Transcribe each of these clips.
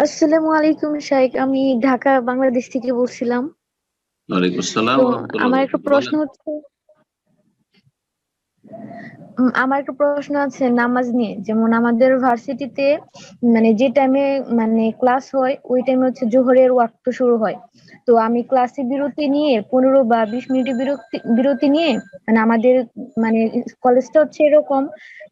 আসসালামু আলাইকুম শাইখ আমি ঢাকা বাংলাদেশ থেকে বলছিলাম। ওয়ালাইকুম আসসালাম আমার একটা প্রশ্ন হচ্ছে আমার একটা প্রশ্ন আছে নামাজ নিয়ে। যেমন আমাদের ভার্সিটিতে মানে যে টাইমে মানে ক্লাস হয় ওই টাইমে হচ্ছে জোহরের ওয়াক্ত শুরু হয়। তো আমি ক্লাসে বিরতি নিয়ে পনেরো বা বিশ মিনিটের বিরতি বিরতি নিয়ে মানে আমাদের মানে কলেজটা হচ্ছে এরকম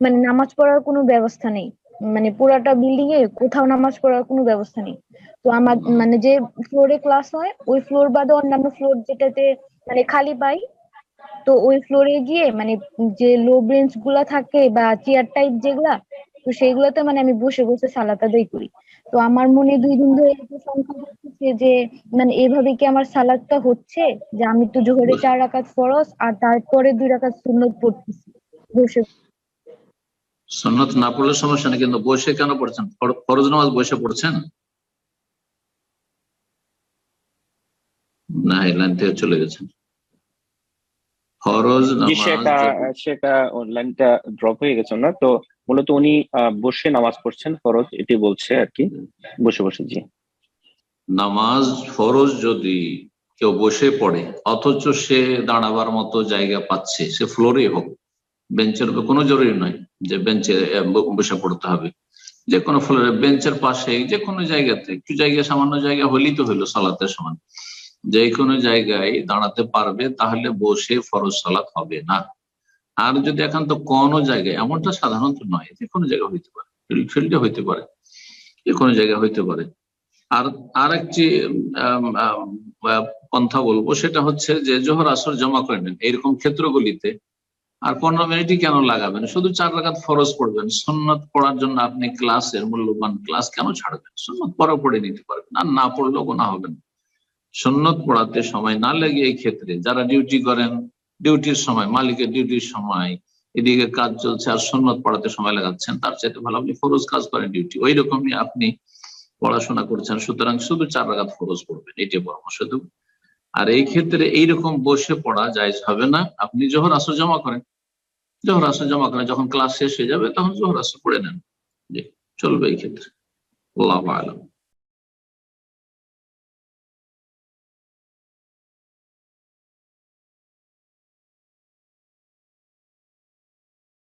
মানে নামাজ পড়ার কোনো ব্যবস্থা নেই। মানে পুরাটা বিল্ডিং এ কোথাও নামাজ পড়ার কোনো ব্যবস্থা নেই। তো আমার মানে যে ফ্লোরে ক্লাস হয়, ওই ফ্লোর বাদে অন্যান্য ফ্লোর যেটাতে মানে খালি পাই, তো ওই ফ্লোরে গিয়ে মানে যে লো বেঞ্চগুলা থাকে বা চেয়ার টাইপ যেগুলা, তো সেইগুলোতে মানে আমি বসে বসে সালাত আদায় করি। তো আমার মনে দুই দিন ধরে সংখ্যা হচ্ছে যে মানে এভাবে কি আমার সালাদটা হচ্ছে? যে আমি তো জোহরে চার রাকাত ফরজ আর তারপরে দুই রাকাত সুন্নত পড়তেছি বসে। সুন্নত না পড়লে সমস্যা নেই কিন্তু বসে কেন পড়ছেন? ফরজ নামাজ বসে পড়ছেন? না এই লাইন থেকে চলে গেছেন। ফরজ নামাজ সেটা সেটা লাইনটা ড্রপ হয়ে গেছে না তো মূলত উনি বসে নামাজ পড়ছেন ফরজ এটি বলছে আর কি। বসে বসে জি। নামাজ ফরজ যদি কেউ বসে পড়ে অথচ সে দাঁড়াবার মতো জায়গা পাচ্ছে সে ফ্লোরে হোক বেঞ্চের উপর কোনো জরুরি নয়। যে বেঞ্চে বসে পড়তে হবে। যে কোনো ফ্লোরে বেঞ্চের পাশে যে কোনো জায়গাতে, একটু জায়গা, সামান্য জায়গা হলেই তো হইল সালাতের সমান। যে কোনো জায়গায় দাঁড়াতে পারবে, তাহলে বসে ফরজ সালাত হবে না। আর যদি একান্ত কোনো জায়গায়, এমনটা সাধারণত নয় যে কোনো জায়গায় হইতে পারে, ফিল্ডে হইতে পারে যে কোনো জায়গায় হইতে পারে। আর আর একটি পন্থা বলব, সেটা হচ্ছে যে জোহর আসর জমা করে নেন। এইরকম ক্ষেত্রগুলিতে আর পনেরো মিনিটই কেন লাগাবেন? শুধু চার রাকাত ফরজ পড়বেন। সুন্নত পড়ার জন্য আপনি ক্লাসের মূল্যবান ক্লাস কেন ছাড়বেন? সুন্নত পরে পড়ে নিতে পারবেন। আর না পড়লেও গোনা হবে না। সুন্নত পড়াতে সময় না লেগে এই ক্ষেত্রে যারা ডিউটি করেন ডিউটির সময়, মালিকের ডিউটির সময়, এদিকে কাজ চলছে আর সুন্নত পড়াতে সময় লাগাচ্ছেন, তার চাইতে ভালো আপনি ফরজ কাজ করেন ডিউটি ওই রকমই আপনি পড়াশোনা করছেন, সুতরাং শুধু চার রাগাত ফরজ পড়বেন। এটি পরামর্শ দেব আর এই ক্ষেত্রে এইরকম বসে পড়া যায় হবে না। আপনি জোহর আসর জমা করেন। জোহর আসর জমা করেন, যখন ক্লাস শেষ হয়ে যাবে, তখন জোহর আসর পড়ে নেন। চলবে এই ক্ষেত্রে। আল্লাহ আলম